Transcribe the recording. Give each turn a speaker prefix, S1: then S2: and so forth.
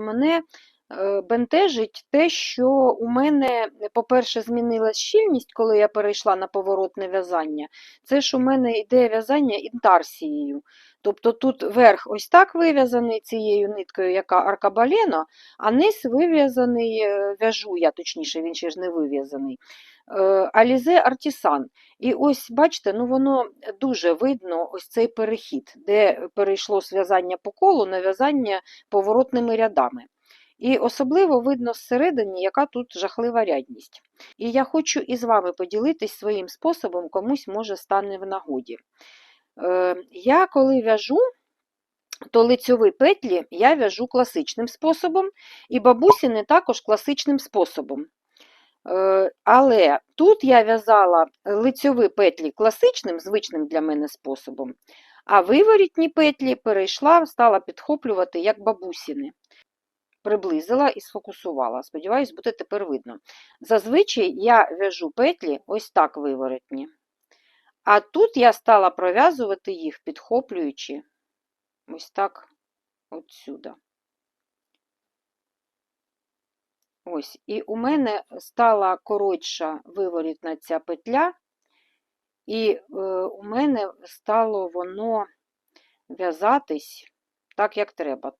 S1: мене бентежить те, що у мене, по-перше, змінилась щільність, коли я перейшла на поворотне в'язання. Це ж у мене йде в'язання інтарсією. Тобто тут верх ось так вив'язаний цією ниткою, яка аркабалено, а низ вив'язаний, е, в'яжу я, точніше, він ще ж не вив'язаний. е, Алізе Артісан. І ось, бачите, ну воно дуже видно, ось цей перехід, де перейшло з в'язання по колу на в'язання поворотними рядами. І особливо видно зсередині, яка тут жахлива рядність. І я хочу із вами поділитись своїм способом, комусь може стане в нагоді. Е, Я коли в'яжу, то лицьові петлі я в'яжу класичним способом, і бабусіни також класичним способом. Е, Але тут я в'язала лицьові петлі класичним, звичним для мене способом, а виворітні петлі перейшла, стала підхоплювати як бабусіни. Приблизила і сфокусувала. Сподіваюсь, буде тепер видно. Зазвичай я в'яжу петлі ось так виворотні. А тут я стала пров'язувати їх, підхоплюючи ось так отсюда. Ось, і у мене стала коротша виворітна ця петля, і е, у мене стало воно в'язатись так, як треба.